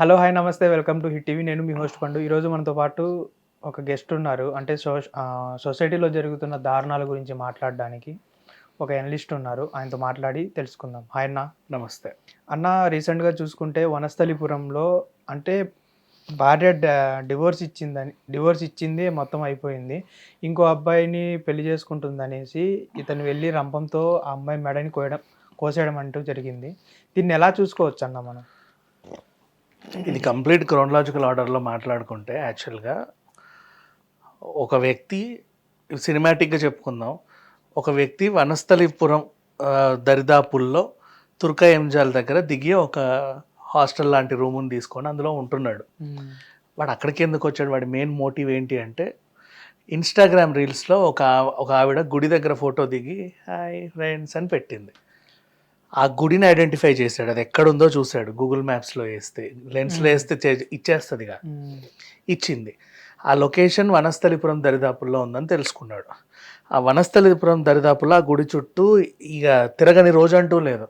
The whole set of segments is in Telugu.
హలో హాయ్ నమస్తే వెల్కమ్ టు హిట్ టీవీ. నేను మీ హోస్ట్ పండు. ఈరోజు మనతో పాటు ఒక గెస్ట్ ఉన్నారు. అంటే సో సొసైటీలో జరుగుతున్న దారుణాల గురించి మాట్లాడడానికి ఒక ఎనలిస్ట్ ఉన్నారు. ఆయనతో మాట్లాడి తెలుసుకుందాం. హాయ్ అన్న. నమస్తే. అన్న రీసెంట్గా చూసుకుంటే వనస్థలిపురంలో అంటే భార్య డ- డివోర్స్ ఇచ్చిందని డివోర్స్ ఇచ్చింది మొత్తం అయిపోయింది. ఇంకో అబ్బాయిని పెళ్ళి చేసుకుంటుంది అనేసి ఇతను వెళ్ళి రంపంతో ఆ అమ్మాయి మెడని కోయడం కోసేయడం అంటూ జరిగింది. దీన్ని ఎలా చూసుకోవచ్చు అన్న మనం? ఇది కంప్లీట్ క్రోనలాజికల్ ఆర్డర్లో మాట్లాడుకుంటే యాక్చువల్గా ఒక వ్యక్తి సినిమాటిక్గా చెప్పుకుందాం. ఒక వ్యక్తి వనస్థలిపురం దరిదాపుల్లో తుర్కా ఎంజాల్ దగ్గర దిగి ఒక హాస్టల్ లాంటి రూముని తీసుకొని అందులో ఉంటున్నాడు. వాడు అక్కడికి ఎందుకు వచ్చాడు? వాడి మెయిన్ మోటివ్ ఏంటి అంటే ఇన్స్టాగ్రామ్ రీల్స్లో ఒక ఒక ఆవిడ గుడి దగ్గర ఫోటో దిగి హాయ్ ఫ్రెండ్స్ అని పెట్టింది. ఆ గుడిని ఐడెంటిఫై చేశాడు. అది ఎక్కడుందో చూశాడు. గూగుల్ మ్యాప్స్లో వేస్తే లెన్స్లో వేస్తే ఇచ్చేస్తుంది. ఇచ్చింది. ఆ లొకేషన్ వనస్థలిపురం దరిదాపుల్లో ఉందని తెలుసుకున్నాడు. ఆ వనస్థలిపురం దరిదాపుల్లో ఆ గుడి చుట్టూ ఇక తిరగని రోజు అంటూ లేదు.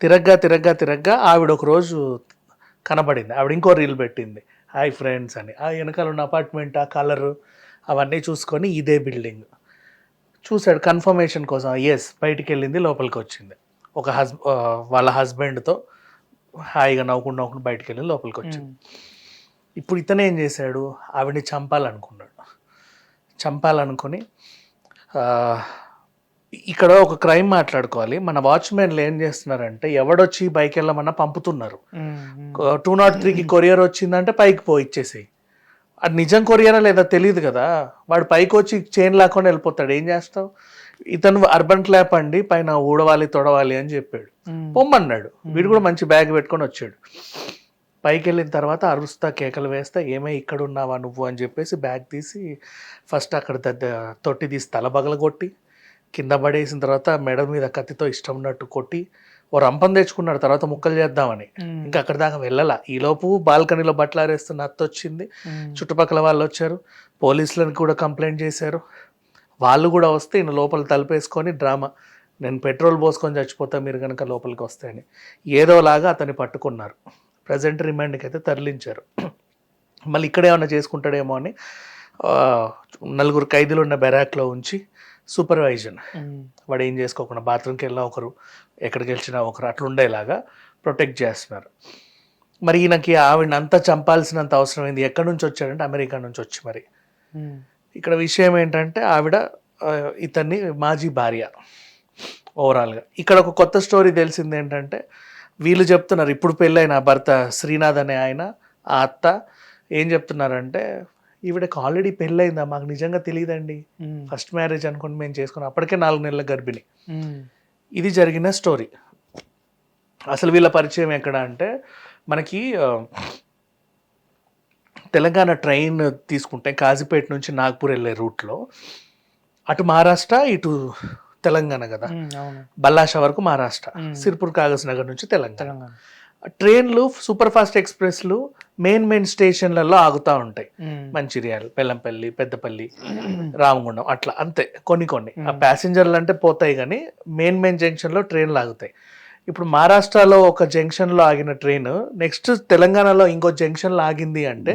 తిరగ్గా తిరగ్గా తిరగ్గా ఆవిడ ఒక రోజు కనబడింది ఆవిడ ఇంకో రీల్ పెట్టింది. హాయ్ ఫ్రెండ్స్ అని. ఆ వెనకాల ఉన్న అపార్ట్మెంట్ ఆ కలరు అవన్నీ చూసుకొని ఇదే బిల్డింగ్ చూశాడు. కన్ఫర్మేషన్ కోసం. ఎస్ బయటికి వెళ్ళింది లోపలికి వచ్చింది. ఒక హస్ వాళ్ళ హస్బెండ్తో హాయిగా నవ్వుకుంటూ నవ్వుకుంటూ బయటికి వెళ్ళి లోపలికి వచ్చింది. ఇప్పుడు ఇతను ఏం చేశాడు? ఆవిడని చంపాలనుకున్నాడు. చంపాలనుకొని ఆ, ఇక్కడ ఒక క్రైమ్ మాట్లాడుకోవాలి. మన వాచ్మెన్లు ఏం చేస్తున్నారంటే ఎవడొచ్చి బైక్ వెళ్ళమన్నా పంపుతున్నారు. టూ నాట్ త్రీకి కొరియర్ వచ్చిందంటే పైకి పో ఇచ్చేసి అది నిజం కొరియరా లేదా తెలియదు కదా? వాడు పైకి వచ్చి చైన్ లాక్కొని వెళ్ళిపోతాడు. ఏం చేస్తావు? ఇతను అర్బన్ క్లాప్ అండి పైన ఊడవాలి తొడవాలి అని చెప్పాడు. మ్మ్. పొమ్మన్నాడు. వీడు కూడా మంచి బ్యాగ్ పెట్టుకొని వచ్చాడు. పైకి వెళ్ళిన తర్వాత అరుస్తా కేకలు వేస్తా ఏమై ఇక్కడ ఉన్నావా నువ్వు అని చెప్పేసి బ్యాగ్ తీసి ఫస్ట్ అక్కడ తొట్టి తీసి తల బగలగొట్టి కింద పడేసిన తర్వాత మెడ మీద కత్తితో ఇష్టం ఉన్నట్టు కొట్టి ఓ రంపం తెచ్చుకున్నాడు. తర్వాత ముక్కలు చేద్దామని. ఇంకా అక్కడ దాకా వెళ్ళాల. ఈలోపు బాల్కనీలో బట్టలు ఆరేస్తున్న అత్త వచ్చింది. మ్మ్. చుట్టుపక్కల వాళ్ళు వచ్చారు. పోలీసులను కూడా కంప్లైంట్ చేశారు. వాళ్ళు కూడా వస్తే ఈయన లోపల తలుపేసుకొని డ్రామా నేను పెట్రోల్ పోసుకొని చచ్చిపోతా మీరు కనుక లోపలికి వస్తాయని ఏదోలాగా అతన్ని పట్టుకున్నారు. ప్రజెంట్ రిమాండ్కి అయితే తరలించారు. మళ్ళీ ఇక్కడ ఏమైనా చేసుకుంటాడేమో అని నలుగురు ఖైదీలు ఉన్న బెరాక్లో ఉంచి సూపర్వైజన్. వాడు ఏం చేసుకోకుండా బాత్రూమ్కి వెళ్ళినా ఒకరు ఎక్కడికి వెళ్ళినా ఒకరు అట్లా ఉండేలాగా ప్రొటెక్ట్ చేస్తున్నారు. మరి ఈయనకి ఆవిడని అంతా చంపాల్సినంత అవసరం ఏంది? ఎక్కడి నుంచి వచ్చాడంటే అమెరికా నుంచి వచ్చి మరి. ఇక్కడ విషయం ఏంటంటే ఆవిడ ఇతన్ని మాజీ భార్య ఓవరాల్గా ఇక్కడ ఒక కొత్త స్టోరీ తెలిసింది ఏంటంటే వీళ్ళు చెప్తున్నారు ఇప్పుడు పెళ్ళైన భర్త శ్రీనాథ్ అనే ఆయన ఆ అత్త ఏం చెప్తున్నారంటే ఈవిడకి ఆల్రెడీ పెళ్ళయిందా మాకు నిజంగా తెలియదండి. ఫస్ట్ మ్యారేజ్ అనుకుని మేము చేసుకున్నాం. అప్పటికే నాలుగు నెలల గర్భిణి. ఇది జరిగిన స్టోరీ అసలు వీళ్ళ పరిచయం ఎక్కడ అంటే మనకి తెలంగాణ ట్రైన్ తీసుకుంటే కాజీపేట నుంచి నాగ్పూర్ వెళ్ళే రూట్లో అటు మహారాష్ట్ర ఇటు తెలంగాణ కదా. బల్లాష వరకు మహారాష్ట్ర. సిర్పూర్ కాగజ్ నగర్ నుంచి తెలంగాణ. ట్రైన్లు సూపర్ ఫాస్ట్ ఎక్స్ప్రెస్లు మెయిన్ మెయిన్ స్టేషన్లలో ఆగుతూ ఉంటాయి. మంచిర్యాల బెల్లంపల్లి పెద్దపల్లి రామగుండం అట్లా అంతే. కొన్ని కొన్ని. ఆ. ప్యాసింజర్లు అంటే పోతాయి కానీ మెయిన్ మెయిన్ జంక్షన్లో ట్రైన్లు ఆగుతాయి. ఇప్పుడు మహారాష్ట్రలో ఒక జంక్షన్లో ఆగిన ట్రైన్ నెక్స్ట్ తెలంగాణలో ఇంకో జంక్షన్లో ఆగింది అంటే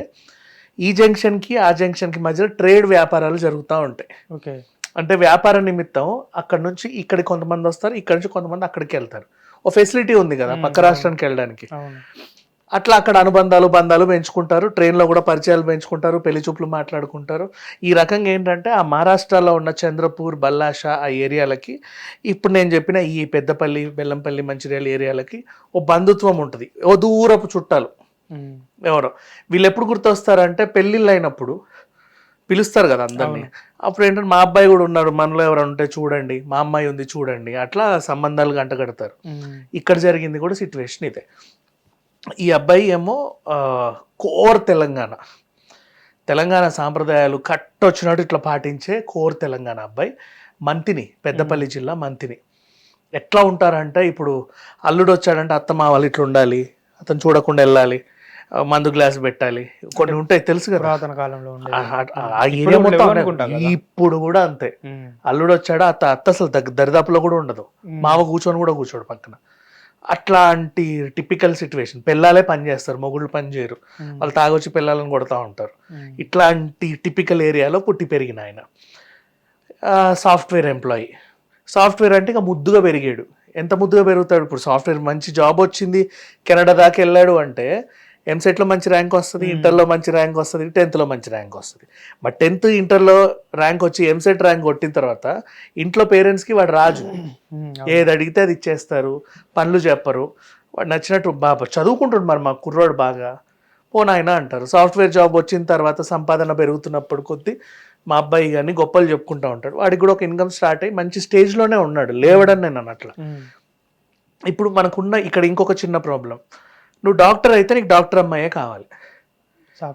ఈ జంక్షన్కి ఆ జంక్షన్కి మధ్యలో ట్రేడ్ వ్యాపారాలు జరుగుతూ ఉంటాయి. ఓకే. అంటే వ్యాపార నిమిత్తం అక్కడ నుంచి ఇక్కడికి కొంతమంది వస్తారు ఇక్కడ నుంచి కొంతమంది అక్కడికి వెళ్తారు. ఓ ఫెసిలిటీ ఉంది కదా. పక్క రాష్ట్రానికి వెళ్ళడానికి. అట్లా అక్కడ అనుబంధాలు బంధాలు పెంచుకుంటారు. ట్రైన్లో కూడా పరిచయాలు పెంచుకుంటారు పెళ్ళి చూపులు మాట్లాడుకుంటారు. ఈ రకంగా ఏంటంటే ఆ మహారాష్ట్రలో ఉన్న చంద్రపూర్ బల్లాష ఆ ఏరియాలకి ఇప్పుడు నేను చెప్పిన ఈ పెద్దపల్లి బెల్లంపల్లి మంచిర్యాల ఏరియాలకి ఓ బంధుత్వం ఉంటుంది. ఓ దూరపు చుట్టాలు. ఎవరో. వీళ్ళు ఎప్పుడు గుర్తొస్తారంటే పెళ్ళిళ్ళు అయినప్పుడు పిలుస్తారు కదా అందరినీ. అప్పుడు ఏంటంటే మా అబ్బాయి కూడా ఉన్నారు మనలో ఎవరు ఉంటే చూడండి మా అమ్మాయి ఉంది చూడండి అట్లా సంబంధాలు గంట కడతారు. ఇక్కడ జరిగింది కూడా సిచ్యువేషన్ ఇదే. ఈ అబ్బాయి ఏమో కోర్ తెలంగాణ. తెలంగాణ సాంప్రదాయాలు కట్టొచ్చినట్టు ఇట్లా పాటించే కోర్ తెలంగాణ అబ్బాయి. మంతిని పెద్దపల్లి జిల్లా మంతిని. ఎట్లా ఉంటారంటే? ఇప్పుడు అల్లుడు వచ్చాడంటే అత్త మావాలి ఇట్లా ఉండాలి అతను చూడకుండా వెళ్ళాలి మందు గ్లాస్ పెట్టాలి. కొన్ని ఉంటాయి తెలుసు కదా. పురాతన కాలంలో ఆ- ఇప్పుడు ఏరియా మొత్తం కూడా అంతే. అల్లుడు వచ్చాడా అత్త అత్త అసలు దరిదాపులో కూడా ఉండదు. మావ కూర్చొని కూడా కూర్చోడు పక్కన. అట్లాంటి టిపికల్ సిచ్యువేషన్ పిల్లలే పని చేస్తారు మొగుళ్ళు పని చేయరు. వాళ్ళు తాగొచ్చి పిల్లలను కొడతా ఉంటారు. ఇట్లాంటి టిపికల్ ఏరియాలో పుట్టి పెరిగిన ఆయన. సాఫ్ట్వేర్ ఎంప్లాయీ సాఫ్ట్వేర్ అంటే ఇక ముద్దుగా పెరిగాడు. ఎంత ముద్దుగా పెరుగుతాడు? ఇప్పుడు సాఫ్ట్వేర్ మంచి జాబ్ వచ్చింది కెనడా దాకా వెళ్ళాడు అంటే ఎంసెట్లో మంచి ర్యాంక్ వస్తుంది ఇంటర్లో మంచి ర్యాంక్ వస్తుంది టెన్త్లో మంచి ర్యాంక్ వస్తుంది. బట్ టెన్త్ ఇంటర్లో ర్యాంక్ వచ్చి ఎంసెట్ ర్యాంక్ కొట్టిన తర్వాత ఇంట్లో పేరెంట్స్కి వాడు రాజు. ఉమ్, ఏది అడిగితే అది ఇచ్చేస్తారు పనులు చెప్పరు. వాడు నచ్చినట్టు బాబా చదువుకుంటాడు మరి మా కుర్రాడు బాగా. పోనాయన అంటారు. సాఫ్ట్వేర్ జాబ్ వచ్చిన తర్వాత సంపాదన పెరుగుతున్నప్పుడు కొద్దీ మా అబ్బాయి కానీ గొప్పలు చెప్పుకుంటా ఉంటాడు. వాడికి కూడా ఒక ఇన్కమ్ స్టార్ట్ అయ్యి మంచి స్టేజ్లోనే ఉన్నాడు. లేవడని నేను అన్నట్ల ఇప్పుడు మనకున్న ఇక్కడ ఇంకొక చిన్న ప్రాబ్లం నువ్వు డాక్టర్ అయితే నీకు డాక్టర్ అమ్మాయే కావాలి.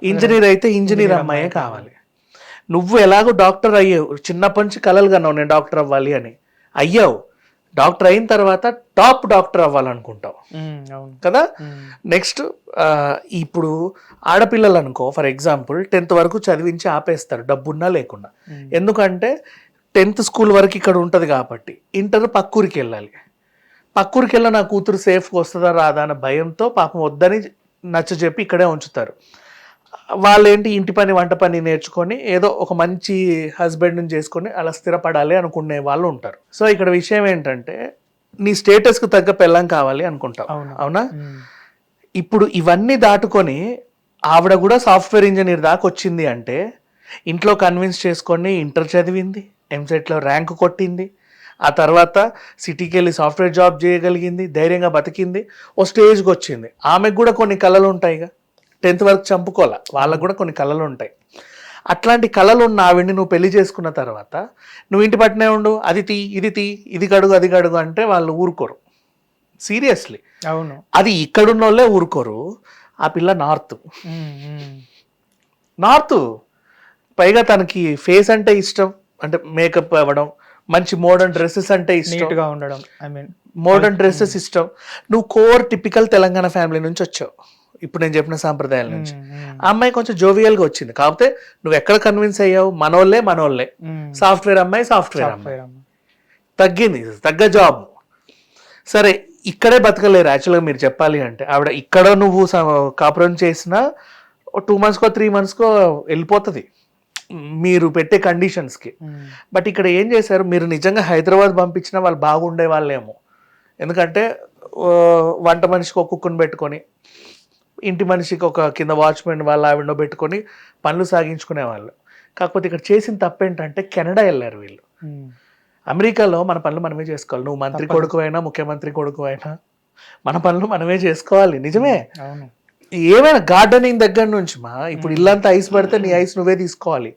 ఇంజనీర్ అయితే ఇంజనీర్ అమ్మాయే కావాలి. నువ్వు ఎలాగో డాక్టర్ అయ్యావు. చిన్నప్పటి నుంచి కలలు కన్నావు నేను డాక్టర్ అవ్వాలి అని. అయ్యావు. డాక్టర్ అయిన తర్వాత టాప్ డాక్టర్ అవ్వాలనుకుంటావు. కదా? నెక్స్ట్ ఇప్పుడు ఆడపిల్లలు అనుకో ఫర్ ఎగ్జాంపుల్ టెన్త్ వరకు చదివించి ఆపేస్తారు డబ్బున్నా లేకుండా ఎందుకంటే టెన్త్ స్కూల్ వరకు ఇక్కడ ఉంటుంది కాబట్టి ఇంటర్ పక్కూరికి వెళ్ళాలి. పక్కూరికి వెళ్ళి నా కూతురు సేఫ్గా వస్తుందా రాదా అన్న భయంతో పాపం వద్దని నచ్చ చెప్పి ఇక్కడే ఉంచుతారు. వాళ్ళేంటి ఇంటి పని వంట పని నేర్చుకొని ఏదో ఒక మంచి హస్బెండ్ని చేసుకొని అలా స్థిరపడాలి అనుకునే వాళ్ళు ఉంటారు. సో ఇక్కడ విషయం ఏంటంటే నీ స్టేటస్కు తగ్గ పెళ్ళం కావాలి అనుకుంటావు. అవును. ఇప్పుడు ఇవన్నీ దాటుకొని ఆవిడ కూడా సాఫ్ట్వేర్ ఇంజనీర్ దాకా వచ్చింది అంటే ఇంట్లో కన్విన్స్ చేసుకొని ఇంటర్ చదివింది ఎంసెట్లో ర్యాంక్ కొట్టింది ఆ తర్వాత సిటీకి వెళ్ళి సాఫ్ట్వేర్ జాబ్ చేయగలిగింది ధైర్యంగా బతికింది ఓ స్టేజ్కి వచ్చింది ఆమెకు కూడా కొన్ని కళలు ఉంటాయిగా టెన్త్ వరకు చంపుకోవాల. వాళ్ళకు కూడా కొన్ని కళలు ఉంటాయి అట్లాంటి కళలు ఉన్న ఆవిడ్ని నువ్వు పెళ్ళి చేసుకున్న తర్వాత నువ్వు ఇంటి పట్టునే ఉండు. అది తీ ఇది తీ ఇది గడుగు అది గడుగు అంటే వాళ్ళు ఊరుకోరు. సీరియస్లీ. అవును. అది ఇక్కడున్న వాళ్ళే ఊరుకోరు. ఆ పిల్ల నార్త్. నార్త్. పైగా తనకి ఫేస్ అంటే ఇష్టం. అంటే మేకప్ అవ్వడం మంచి మోడర్న్ డ్రెస్సెస్ అంటే ఇష్టం. గా ఉండడం ఐ మీన్ మోడర్న్ డ్రెస్సెస్ ఇష్టం. నువ్వు కోర్ టిపికల్ తెలంగాణ ఫ్యామిలీ నుంచి వచ్చావు. ఇప్పుడు నేను చెప్పిన సాంప్రదాయాల నుంచి. ఆ అమ్మాయి కొంచెం జోవియల్గా వచ్చింది. కాకపోతే నువ్వు ఎక్కడ కన్విన్స్ అయ్యావు? మనోళ్ళే మనోళ్ళే. సాఫ్ట్వేర్ అమ్మాయి సాఫ్ట్వేర్ అమ్మాయి. తగ్గింది. తగ్గ జాబ్ సరే ఇక్కడే బతకలేరు. యాక్చువల్గా మీరు చెప్పాలి అంటే ఆవిడ ఇక్కడ నువ్వు కాపురం చేసినా టూ మంత్స్కో త్రీ మంత్స్కో వెళ్ళిపోతుంది. మీరు పెట్టే కండిషన్స్కి బట్ ఇక్కడ ఏం చేశారు? మీరు నిజంగా హైదరాబాద్ పంపించినా వాళ్ళు బాగుండే వాళ్ళేమో. ఎందుకంటే వంట మనిషికి ఒక కుక్కుని పెట్టుకొని ఇంటి మనిషికి ఒక కింద వాచ్మెన్ వాళ్ళ ఆవిడనో పెట్టుకొని పనులు సాగించుకునే వాళ్ళు. కాకపోతే ఇక్కడ చేసిన తప్పేంటంటే కెనడా వెళ్ళారు వీళ్ళు. అమెరికాలో మన పనులు మనమే చేసుకోవాలి. నువ్వు మంత్రి. కొడుకు అయినా ముఖ్యమంత్రి కొడుకు అయినా మన పనులు మనమే చేసుకోవాలి. నిజమే. ఏమైనా గార్డెనింగ్ దగ్గర నుంచి మా ఇప్పుడు ఇల్లంతా ఐస్ పడితే నీ ఐస్ నువ్వే తీసుకోవాలి.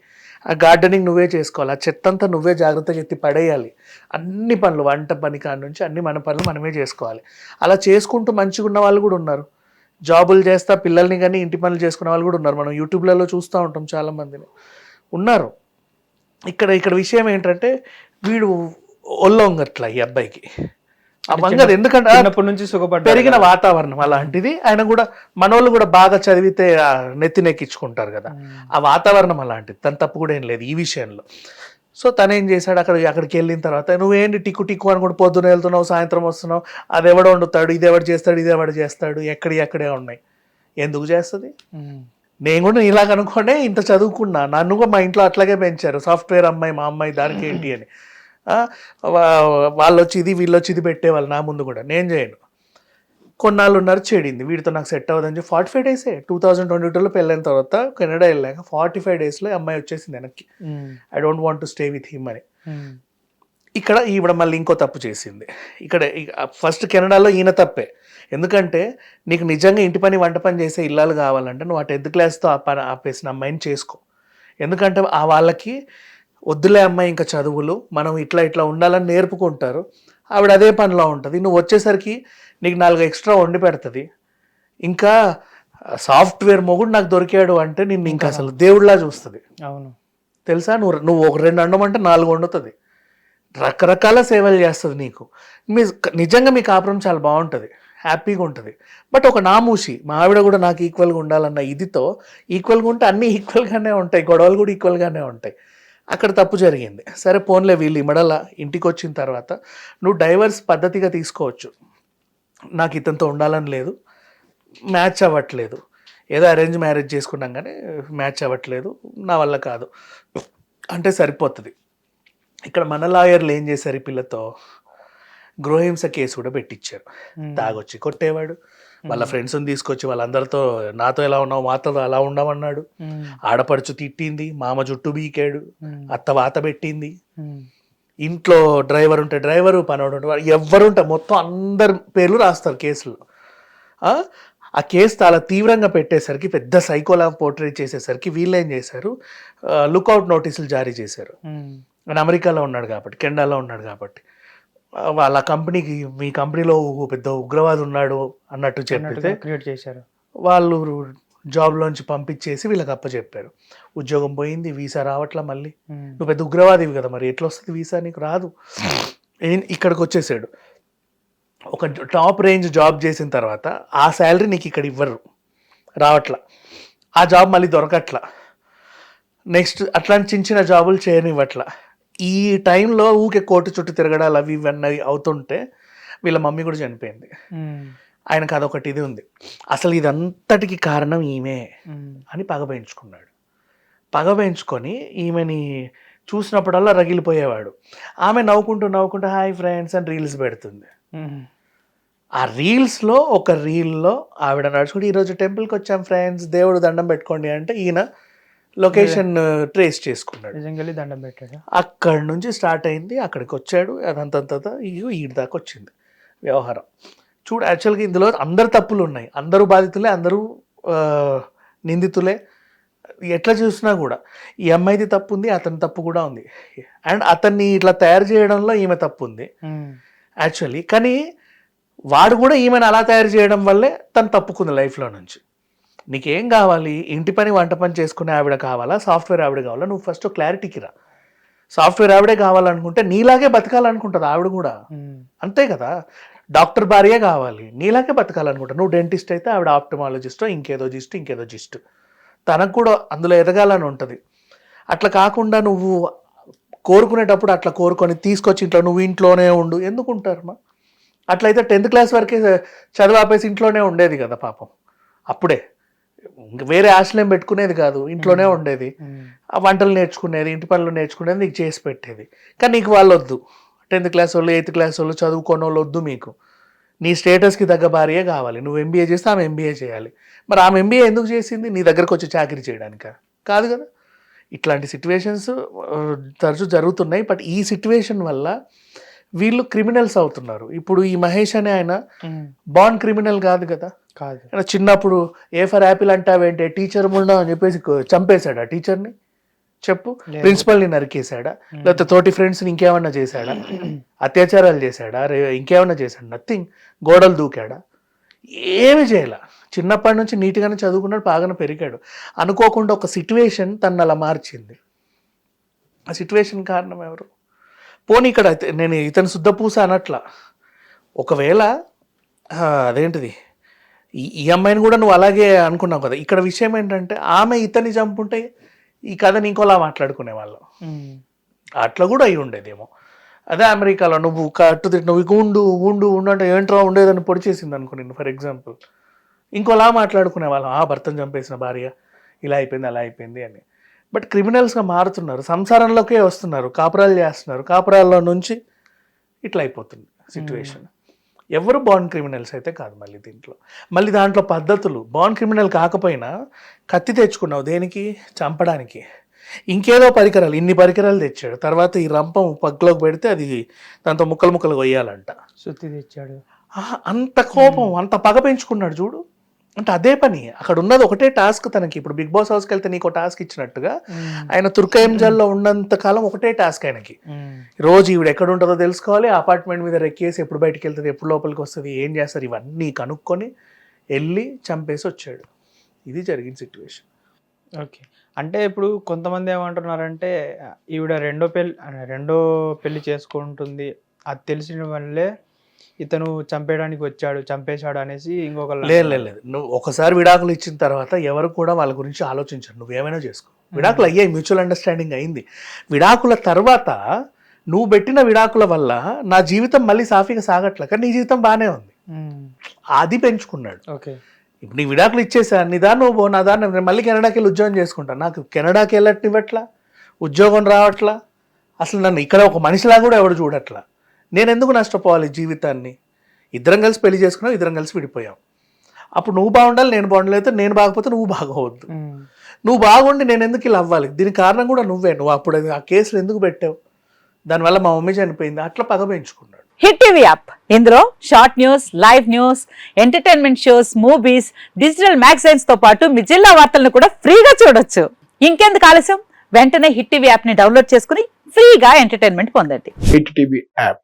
ఆ గార్డెనింగ్ నువ్వే చేసుకోవాలి. ఆ చెత్త అంతా నువ్వే జాగ్రత్తగా ఎత్తి పడేయాలి. అన్ని పనులు వంట పని కాడ నుంచి అన్ని మన పనులు మనమే చేసుకోవాలి. అలా చేసుకుంటూ మంచిగా ఉన్న వాళ్ళు కూడా ఉన్నారు. జాబులు చేస్తా పిల్లల్ని కానీ ఇంటి పనులు చేసుకునే వాళ్ళు కూడా ఉన్నారు. మనం యూట్యూబ్లలో చూస్తూ ఉంటాం చాలా మందిని. ఉన్నారు. ఇక్కడ ఇక్కడ విషయం ఏంటంటే వీడు ఒళ్ళొంగట్ల ఈ అబ్బాయికి. ఆ వంగదు ఎందుకంటే చిన్నప్పటి నుంచి సుఖపడ్డాడు పెరిగిన వాతావరణం అలాంటిది. ఆయన కూడా మనోళ్ళు కూడా బాగా చదివితే నెత్తి నెక్కించుకుంటారు కదా. ఆ వాతావరణం అలాంటిది. తన తప్పు కూడా ఏం లేదు ఈ విషయంలో. సో తను ఏం చేశాడు? అక్కడ అక్కడికి వెళ్ళిన తర్వాత నువ్వేంటి టిక్కు టిక్కు అని కూడా పొద్దున వెళ్తున్నావు సాయంత్రం వస్తున్నావు? అది ఎవడు వండుతాడు ఇది ఎవడు చేస్తాడు ఇది ఎవడు చేస్తాడు ఎక్కడి ఎక్కడే ఉన్నాయి. ఎందుకు చేస్తుంది? నేను కూడా అనుకోనే ఇంత చదువుకున్నా. నన్ను కూడా మా ఇంట్లో అట్లాగే పెంచారు. సాఫ్ట్వేర్ అమ్మాయి మా అమ్మాయి దానికి ఏంటి అని. వాళ్ళు వచ్చి ఇది వీళ్ళు వచ్చి ఇది పెట్టేవాళ్ళు నా ముందు కూడా. నేను చేయను. కొన్నాళ్ళు ఉన్నారు చెడింది. వీడితో నాకు సెట్ అవ్వదని చెప్పి ఫార్టీ ఫైవ్ డేసే టూ థౌజండ్ ట్వంటీ టూలో పెళ్ళైన తర్వాత కెనడా వెళ్ళాక ఫార్టీ ఫైవ్ డేస్లో అమ్మాయి వచ్చేసింది వెనక్కి. I don't want to stay with him అని. ఇక్కడ ఈవిడ మళ్ళీ ఇంకో తప్పు చేసింది. ఇక్కడ ఫస్ట్ కెనడాలో ఈయన తప్పే. ఎందుకంటే నీకు నిజంగా ఇంటి పని వంట పని చేసే ఇల్లాలు కావాలంటే నువ్వు ఆ టెన్త్ క్లాస్తో ఆ పని ఆపేసిన అమ్మాయిని చేసుకో. ఎందుకంటే ఆ వాళ్ళకి వద్దులే అమ్మాయి ఇంకా చదువులు మనం ఇట్లా ఇట్లా ఉండాలని నేర్పుకుంటారు. ఆవిడ అదే పనిలో ఉంటుంది. నువ్వు వచ్చేసరికి నీకు నాలుగు ఎక్స్ట్రా వండి పెడుతుంది. ఇంకా సాఫ్ట్వేర్ మొగుడు నాకు దొరికాడు అంటే నిన్ను ఇంకా అసలు దేవుడిలా చూస్తుంది. అవును. తెలుసా? నువ్వు నువ్వు ఒక రెండు వండమంటే నాలుగు వండుతుంది. రకరకాల సేవలు చేస్తుంది నీకు. మీ నిజంగా మీ కాపురం చాలా బాగుంటుంది. హ్యాపీగా ఉంటుంది. బట్ ఒక నామూషి మా ఆవిడ కూడా నాకు ఈక్వల్గా ఉండాలన్న ఇదితో ఈక్వల్గా ఉంటే అన్నీ ఈక్వల్గానే ఉంటాయి. గొడవలు కూడా ఈక్వల్గానే ఉంటాయి. అక్కడ తప్పు జరిగింది. సరే పోన్లే వీళ్ళు ఇమడల ఇంటికి వచ్చిన తర్వాత నువ్వు డైవర్స్ పద్ధతిగా తీసుకోవచ్చు. నాకు ఇతనితో ఉండాలని లేదు. మ్యాచ్ అవ్వట్లేదు. ఏదో అరేంజ్ మ్యారేజ్ చేసుకున్నాం కానీ మ్యాచ్ అవ్వట్లేదు. నా వల్ల కాదు. అంటే సరిపోతుంది. ఇక్కడ మన లాయర్లు ఏం చేశారు ఈ పిల్లతో? గృహహింస కేసు కూడా పెట్టించారు. తాగొచ్చి కొట్టేవాడు. వాళ్ళ ఫ్రెండ్స్ని తీసుకొచ్చి వాళ్ళందరితో నాతో ఎలా ఉన్నావు? మాతో అలా ఉండమన్నాడు. ఆడపడుచు తిట్టింది మామ జుట్టు బీకాడు. అత్త వాత పెట్టింది. ఇంట్లో డ్రైవర్ ఉంటే డ్రైవరు పనోడు ఎవ్వరుంటే మొత్తం అందరి పేర్లు రాస్తారు కేసులో. ఆ? ఆ కేసు చాలా తీవ్రంగా పెట్టేసరికి పెద్ద సైకోలా పోర్ట్రేట్ చేసేసరికి వీళ్ళు ఏం చేశారు లుకౌట్ నోటీసులు జారీ చేశారు. అమెరికాలో ఉన్నాడు కాబట్టి కెనడాలో ఉన్నాడు కాబట్టి. వాళ్ళ కంపెనీకి మీ కంపెనీలో పెద్ద ఉగ్రవాది ఉన్నాడు అన్నట్టు చెప్పితే క్రియేట్ చేశారు. వాళ్ళు జాబ్లోంచి పంపించేసి వీళ్ళకి అప్పచెప్పారు. ఉద్యోగం పోయింది వీసా రావట్లా మళ్ళీ. నువ్వు పెద్ద ఉగ్రవాదివి కదా మరి ఎట్లా వస్తుంది వీసా నీకు? రాదు. ఏం- ఇక్కడికి వచ్చేసాడు ఒక టాప్ రేంజ్ జాబ్ చేసిన తర్వాత ఆ శాలరీ నీకు ఇక్కడ ఇవ్వరు. రావట్లా. ఆ జాబ్ మళ్ళీ దొరకట్లా. నెక్స్ట్ అట్లాంటి చిన్న చిన్న జాబులు చేయనివ్వట్లా. ఈ టైంలో ఊకే కోర్టు చుట్టూ తిరగడాలు అవి ఇవన్నీ అవుతుంటే వీళ్ళ మమ్మీ కూడా చనిపోయింది. ఆయనకు అదొకటి ఇది ఉంది అసలు ఇదంతటికి కారణం ఈమె. అని పగ పెంచుకున్నాడు పగ పెంచుకొని ఈమెని చూసినప్పుడల్లా రగిలిపోయేవాడు ఆమె నవ్వుకుంటూ నవ్వుకుంటూ హాయ్ ఫ్రెండ్స్ అని రీల్స్ పెడుతుంది. ఆ రీల్స్లో ఒక రీల్లో ఆవిడ నడుచుకుంటే ఈరోజు టెంపుల్కి వచ్చాం ఫ్రెండ్స్ దేవుడు దండం పెట్టుకోండి అంటే ఈయన లొకేషన్ ట్రేస్ చేసుకున్నాడు. దండం పెట్టాడు? అక్కడి నుంచి స్టార్ట్ అయింది అక్కడికి వచ్చాడు అదంతంత ఈడి దాకా వచ్చింది వ్యవహారం. చూడు యాక్చువల్గా ఇందులో అందరు తప్పులు ఉన్నాయి. అందరూ బాధితులే అందరూ నిందితులే. ఎట్లా చూసినా కూడా ఈ అమ్మాయిది తప్పు ఉంది అతని తప్పు కూడా ఉంది. అండ్ అతన్ని ఇట్లా తయారు చేయడంలో ఈమె తప్పు ఉంది. యాక్చువల్లీ కానీ వాడు కూడా ఈమెను అలా తయారు చేయడం వల్లే తను తప్పుకుంది లైఫ్లో నుంచి. నీకేం కావాలి? ఇంటి పని వంట పని చేసుకునే ఆవిడ కావాలా? సాఫ్ట్వేర్ ఆవిడ కావాలా? నువ్వు ఫస్ట్ క్లారిటీకి రా సాఫ్ట్వేర్ ఆవిడే కావాలనుకుంటే నీలాగే బతకాలనుకుంటుంది ఆవిడ కూడా. అంతే కదా? డాక్టర్ భార్యే కావాలి. నీలాగే బతకాలనుకుంటా నువ్వు డెంటిస్ట్ అయితే ఆవిడ ఆప్టమాలజిస్టో ఇంకేదో జిస్ట్ ఇంకేదో జిస్ట్. తనకు కూడా అందులో ఎదగాలని ఉంటుంది. అట్లా కాకుండా నువ్వు కోరుకునేటప్పుడు అట్లా కోరుకొని తీసుకొచ్చి ఇంట్లో నువ్వు ఇంట్లోనే ఉండు. ఎందుకు ఉంటారమ్మా అట్లయితే టెన్త్ క్లాస్ వరకే చదువు ఆపేసి ఇంట్లోనే ఉండేది కదా పాపం. అప్పుడే. వేరే ఆశలేం పెట్టుకునేది కాదు. ఇంట్లోనే ఉండేది. ఆ వంటలు నేర్చుకునేది ఇంటి పనులు నేర్చుకునేది నీకు చేసి పెట్టేది. కానీ నీకు వాళ్ళు వద్దు టెన్త్ క్లాస్ వాళ్ళు ఎయిత్ క్లాస్ వాళ్ళు చదువుకోని వాళ్ళు వద్దు మీకు. నీ స్టేటస్కి తగ్గ భార్యే కావాలి. నువ్వు ఎంబీఏ చేస్తే ఆమె ఎంబీఏ చేయాలి. మరి ఆమె ఎంబీఏ ఎందుకు చేసింది? నీ దగ్గరకు వచ్చి చాకరీ చేయడానిక? కాదు కదా. ఇట్లాంటి సిచ్యువేషన్స్ తరచూ జరుగుతున్నాయి. బట్ ఈ సిచ్యువేషన్ వల్ల వీళ్ళు క్రిమినల్స్ అవుతున్నారు. ఇప్పుడు ఈ మహేష్ అనే ఆయన. బాన్ క్రిమినల్ కాదు కదా? కాదు. చిన్నప్పుడు ఏ ఫర్ యాపిల్ అంటావేంటే? టీచర్ ముండా అని చెప్పేసి చంపేశాడా టీచర్ని? చెప్పు. ప్రిన్సిపల్ని నరికేశాడా? లేకపోతే తోటి ఫ్రెండ్స్ని ఇంకేమన్నా చేశాడా? అత్యాచారాలు చేశాడా? ఇంకేమన్నా చేశాడా? నథింగ్ గోడలు దూకాడా? ఏమి చేయాల. చిన్నప్పటి నుంచి నీట్గానే చదువుకున్నాడు బాగానే పెరిగాడు. అనుకోకుండా ఒక సిట్యువేషన్ తను అలా మార్చింది. ఆ సిట్యువేషన్ కారణం ఎవరు? పోనీ ఇక్కడ నేను ఇతను శుద్ధపూస అనట్లా. ఒకవేళ అదేంటిది? ఈ అమ్మాయిని కూడా నువ్వు అలాగే అనుకున్నావు కదా. ఇక్కడ విషయం ఏంటంటే ఆమె ఇతన్ని చంపుంటే ఈ కథని ఇంకోలా మాట్లాడుకునే వాళ్ళం. అట్లా కూడా అయి ఉండేదేమో. అదే అమెరికాలో నువ్వు కట్టు తిట్టి నువ్వు ఉండు ఉండు ఉండు అంటే ఏంట్రా ఉండేదని పొడి చేసింది అనుకో నేను ఫర్ ఎగ్జాంపుల్. ఇంకోలా మాట్లాడుకునే వాళ్ళం. ఆ భర్తను చంపేసిన భార్య ఇలా అయిపోయింది అలా అయిపోయింది అని. బట్ క్రిమినల్స్గా మారుతున్నారు. సంసారంలోకే వస్తున్నారు. కాపురాలు చేస్తున్నారు. కాపురాల్లో నుంచి ఇట్లా అయిపోతుంది సిచ్యువేషన్ ఎవరు బాన్ క్రిమినల్స్ అయితే కాదు మళ్ళీ దీంట్లో. మళ్ళీ దాంట్లో పద్ధతులు. బాన్ క్రిమినల్ కాకపోయినా కత్తి తెచ్చుకున్నావు దేనికి? చంపడానికి. ఇంకేదో పరికరాలు. ఇన్ని పరికరాలు తెచ్చాడు. తర్వాత ఈ రంపం పగ్లోకి పెడితే అది దాంతో ముక్కలు ముక్కలు కొయ్యాలంట. సుత్తి తెచ్చాడు. ఆహా, అంత కోపం అంత పగ పెంచుకున్నాడు చూడు. అంటే అదే పని. అక్కడ ఉన్నది ఒకటే టాస్క్ తనకి. ఇప్పుడు బిగ్ బాస్ హౌస్కి వెళ్తే నీకు టాస్క్ ఇచ్చినట్టుగా. ఆయన తుర్కయంజల్లో ఉన్నంత కాలం ఒకటే టాస్క్ ఆయనకి. రోజు ఈవిడ ఎక్కడ ఉంటుందో తెలుసుకోవాలి. అపార్ట్మెంట్ మీద రెక్కేసి ఎప్పుడు బయటికి వెళ్తుంది ఎప్పుడు లోపలికి వస్తుంది ఏం చేస్తారు ఇవన్నీ కనుక్కొని వెళ్ళి చంపేసి వచ్చాడు. ఇది జరిగిన సిచ్యువేషన్ ఓకే. అంటే ఇప్పుడు కొంతమంది ఏమంటున్నారంటే ఈవిడ రెండో పెళ్ళి రెండో పెళ్ళి చేసుకుంటుంది. అది తెలిసిన వల్లే ఇతను చంపేయడానికి వచ్చాడు చంపేశాడు అనేసి ఇంకొక లేదు లేదు లేదు. నువ్వు ఒకసారి విడాకులు ఇచ్చిన తర్వాత ఎవరు కూడా వాళ్ళ గురించి ఆలోచించరు. నువ్వేమైనా చేసుకో. విడాకులు అయ్యాయి మ్యూచువల్ అండర్స్టాండింగ్ అయింది. విడాకుల తర్వాత నువ్వు పెట్టిన విడాకుల వల్ల నా జీవితం మళ్ళీ సాఫీగా సాగట్లే. కానీ నీ జీవితం బాగానే ఉంది. అది పెంచుకున్నాడు. ఓకే. ఇప్పుడు నీ విడాకులు ఇచ్చేసా? నీ దాన్ని నువ్వు నా దాన్ని నేను మళ్ళీ కెనడాకి వెళ్ళి ఉద్యోగం చేసుకుంటాను నాకు కెనడాకి వెళ్ళట్నివ్వట్లా? ఉద్యోగం రావట్లా? అసలు నన్ను ఇక్కడ ఒక మనిషిలా కూడా ఎవడు చూడట్లా? నేను ఎందుకు నష్టపోవాలి జీవితాన్ని? ఇద్దరం కలిసి పెళ్ళి చేసుకున్నాం ఇద్దరం కలిసి విడిపోయాం. అప్పుడు నువ్వు బాగుండాలి నేను బాగుండలేదు నేను బాగపోతే నువ్వు బాగోవద్దు. నువ్వు బాగుండి నేను ఎందుకు ఇలా అవ్వాలి? దీనికి కారణం కూడా నువ్వే. నువ్వు అప్పుడు ఆ కేసులు ఎందుకు పెట్టావు? దానివల్ల మా మమ్మీ చనిపోయింది. అట్లా పగ పెంచుకున్నాడు. Hit TV app. ఇందులో short news live news entertainment shows movies digital మ్యాగజైన్స్తో పాటు మీ జిల్లా వార్తలను కూడా ఫ్రీగా చూడొచ్చు. ఇంకెందుకు ఆలస్యం? వెంటనే హిట్ టీవీ యాప్ని డౌన్లోడ్ చేసుకుని ఫ్రీగా ఎంటర్టైన్మెంట్ పొందండి. Hit TV app.